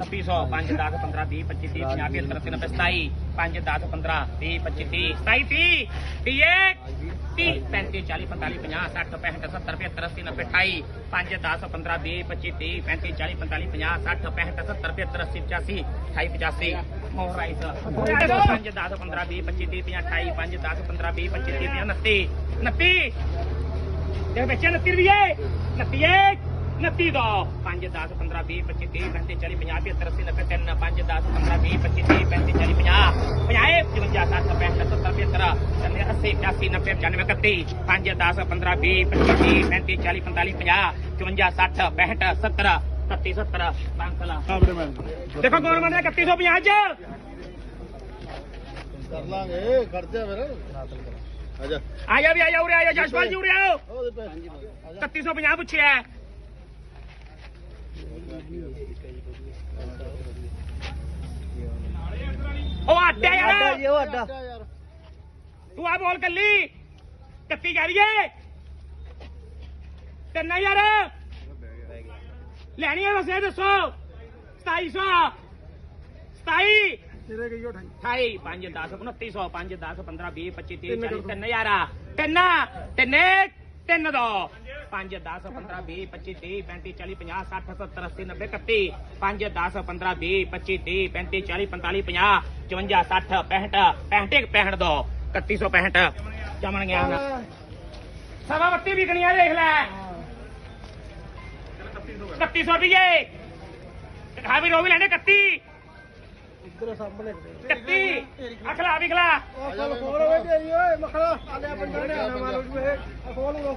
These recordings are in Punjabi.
2600 5 10 15 20 25 30 50 70 80 90 27 5 10 15 20 25 30 27 30 30 35 40 45 50 60 65 70 75 80 90 28 5 10 15 20 25 30 35 40 45 50 60 65 70 75 80 85 ਮੋਰ ਰਾਈਸ 5 10 15 20 25 30 28 5 10 15 20 25 30 29 29 ਦੇਖ ਬੱਚੇ 29 ਰੁਪਏ 29 29 ਦੋ। 5 10 15 20 25 30 35 40 50 75 80 90 5 10 15 20 25 30 35 40 50 50 55 60 65 70 75 80 80 90 95 31 5 10 15 20 25 30 35 40 45 50 55 60 65 70 31 70 500 ਦੇਖੋ ਗਵਰਨਮੈਂਟ ਨੇ 3150 ਚ? ਕਰ ਲਾਂਗੇ ਖਰਚਾ ਫਿਰ। ਆਜਾ ਆਇਆ ਵੀ ਆਇਆ ਉਰੇ ਆਇਆ ਜਸ਼ਪਾਲ ਜੀ ਉਰੇ ਆਓ। ਉਹਦੇ ਪੈ। 3150 ਪੁੱਛਿਆ। ਉਹ ਆਟਾ ਯਾਰ। ਜੀ ਉਹ ਯਾਰ। ਤੂੰ ਆ ਬੋਲ ਕੱਲੀ। ਕੱਤੀ ਜਾ ਰਹੀ ਏ ਤਿੰਨ ਯਾਰ ਲੈਣੀ ਹੈ ਵਸੇ ਦੱਸੋ। 2700 27 ਤੇਰੇ ਗਈ ਉਹ 28 5 10 2900 5 10 15 20 25 30 40 ਤਿੰਨ ਹਜ਼ਾਰ। ਤਿੰਨ। ਤਿੰਨ ਤਿੰਨ ਦੋ। 5 10 15 20 25 30 35 40 50 60 70 80 90 31 5 10 15 20 25 30 35 40 45 50 54 60 65 65 65 ਦੋ 3165 ਜਮਣ ਗਿਆ ਹੁਣ ਸਵਾ ਬੱਤੀ ਵਿਕਣੀ ਆ, ਦੇਖ ਲੈ। 3100 ਰੁਪਏ ਖਾ ਵੀ, ਰੋ ਵੀ ਲੈਣੇ 31 ਇੱਧਰ ਸਾਹਮਣੇ। 31 ਅਖਲਾ ਵਿਖਲਾ ਉਹ ਫਲ ਖੋਲ। ਓਏ ਤੇਰੀ ਓਏ। ਮਖਲਾ ਆਲਿਆ ਬੰਦਾ ਨੇ ਆਣਾ ਮਾਰੋ ਜੀ ਇਹ। ਖੋਲ ਲੋ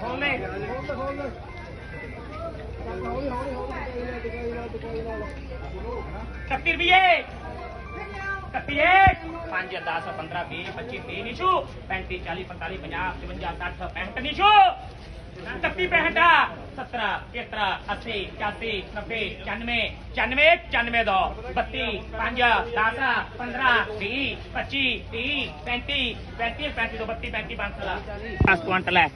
ਖੋਲੇ ਖੋਲ ਤੇ ਖੋਲ ਲੈ ਹੌਲੀ ਹੌਲੀ ਹੌਲੀ ਦਿਖਾਈ ਨਾ ਦਿਖਾਈ ਨਾ 31 ਰੁਪਏ 31 5 10 15 20 25 30 ਨਿਸ਼ੂ। 35 40 45 50 55 60 65 ਨਿਸ਼ੂ। 31 65 70 73 80 85 90 95 94 95 ਦੋ 32 5 10 15 20 25 30 35 35 35 ਦੋ 32 35 5 10 ਕੁਆਂਟਲ ਹੈ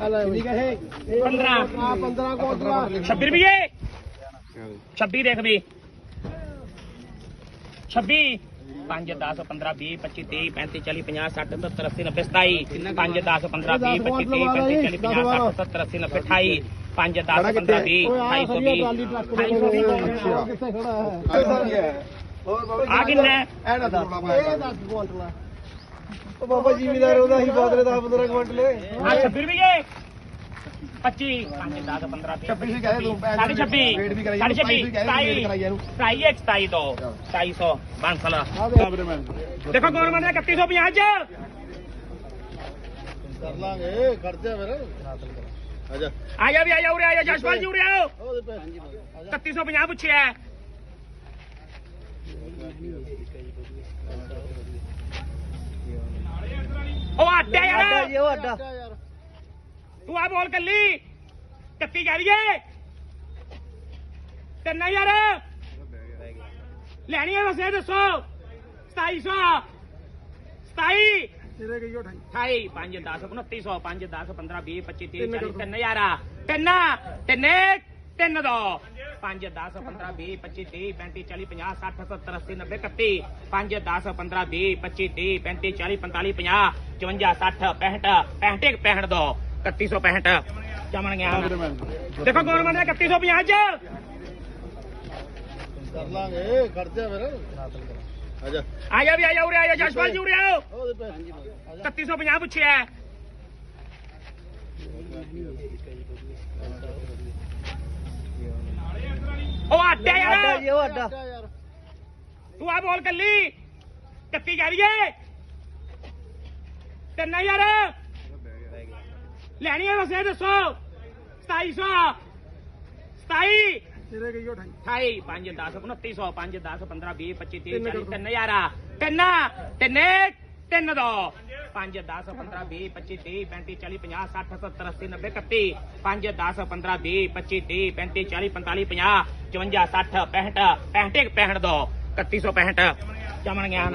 ਹਲਾ ਠੀਕ ਹੈ ਇਹ 15 ਆ 15 ਕੋਟਲਾ 26 ਰੁਪਏ 26 ਦੇਖ ਵੀ 26 5 10 15 20 25 30 35 40 50 60 70 80 90 27 5 10 15 20 25 30 35 40 50 60 70 80 90 28 5 10 15 20 ਓਏ ਆ ਖੜੀਆ 220 ਟਰਾਲੀ ਟਰੱਕ 220 ਕਿੱਥੇ ਖੜਾ ਹੈ? ਆ ਕਿੰਨਾ? ਐ ਨਾ ਦੱਸ ਇਹ ਦੱਸ ਕੁਆਂਟਲਾ ਉਹ ਬਾਬਾ ਜ਼ਿਮੀਦਾਰ ਉਹਦਾ ਹੀ ਬਾਦਰੇ 10 15 ਕੁਆਂਟਲ ਆ 26 ਰੁਪਏ 25 5 10 15 26 ਹੀ ਕਹੇ ਤੂੰ ਸਾਢੇ 26 ਵੇਟ ਵੀ ਕਰਾਈ ਸਾਢੇ 26 ਕਰਾਈ ਇਹਨੂੰ 27 27 ਦੋ 250 ਬਾਂਸਲਾ ਦੇਖੋ ਗਵਰਨਮੈਂਟ ਨੇ 3150 ਚ ਕਰ ਲਾਂਗੇ ਖਰਚਾ ਫਿਰ ਆਜਾ ਆਇਆ ਵੀ ਆਇਆ ਉਰੇ ਆਇਆ ਜਸ਼ਪਾਲ ਜੀ ਉਰੇ ਆਓ 3150 ਪੁੱਛਿਆ ਉਹ ਆਟਾ ਯਾਰ ਉਹ ਅੱਡਾ ਤੂੰ ਆ ਬੋਲ ਕੱਲੀ। ਕੱਤੀ ਜਾ ਰਹੀ ਏ ਤਿੰਨ ਯਾਰ ਲੈਣੀ ਹੈ ਵਸੇ ਦੱਸੋ। 2700 27 ਤੇਰੇ ਗਈ ਉਹ 28 5 10 2900 5 10 15 20 25 30 40 ਤਿੰਨ ਹਜ਼ਾਰ। ਤਿੰਨ ਤਿੰਨ ਤਿੰਨ ਦੋ। 5 10 15 20 25 30 35 40 50 60 70 80 90 31 5 10 15 20 25 30 35 40 45 50 54 60 65 65 65 ਦੋ। 3165 ਜਮਣ ਗਿਆ। ਦੇਖੋ ਗਵਰਨਮੈਂਟ ਨੇ 3150 ਚ ਕਰ ਲਾਂਗੇ ਖਰਚਾ ਫਿਰ। ਆਜਾ। ਆਇਆ ਵੀ ਆਇਆ ਉਰੇ ਆਇਆ ਜਸ਼ਪਾਲ ਜੀ ਉਰੇ ਆਓ। ਉਹਦੇ ਪੈ 3150 ਪੁੱਛਿਆ। ਉਹ ਆਟਾ ਯਾਰ। ਉਹ ਯਾਰ। ਤੂੰ ਆ ਬੋਲ ਕੱਲੀ। ਕੱਤੀ ਜਾ ਰਹੀ ਏ ਤਿੰਨ ਯਾਰ ਲੈਣੀ ਹੈ ਵਸੇ ਦੱਸੋ। 2700 27 ਤੇਰੇ ਗਈ ਉਹ 28 5 10 2900 5 10 15 20 25 30 40 ਤਿੰਨ ਹਜ਼ਾਰ। ਤਿੰਨ ਤਿੰਨ ਤਿੰਨ ਦੋ। 5 10 15 20 25 30 35 40 50 60 70 80 90 31 5 10 15 20 25 30 35 40 45 50 54 60 65 65 65 ਦੋ। 3165 ਜਮਣ ਗਿਆ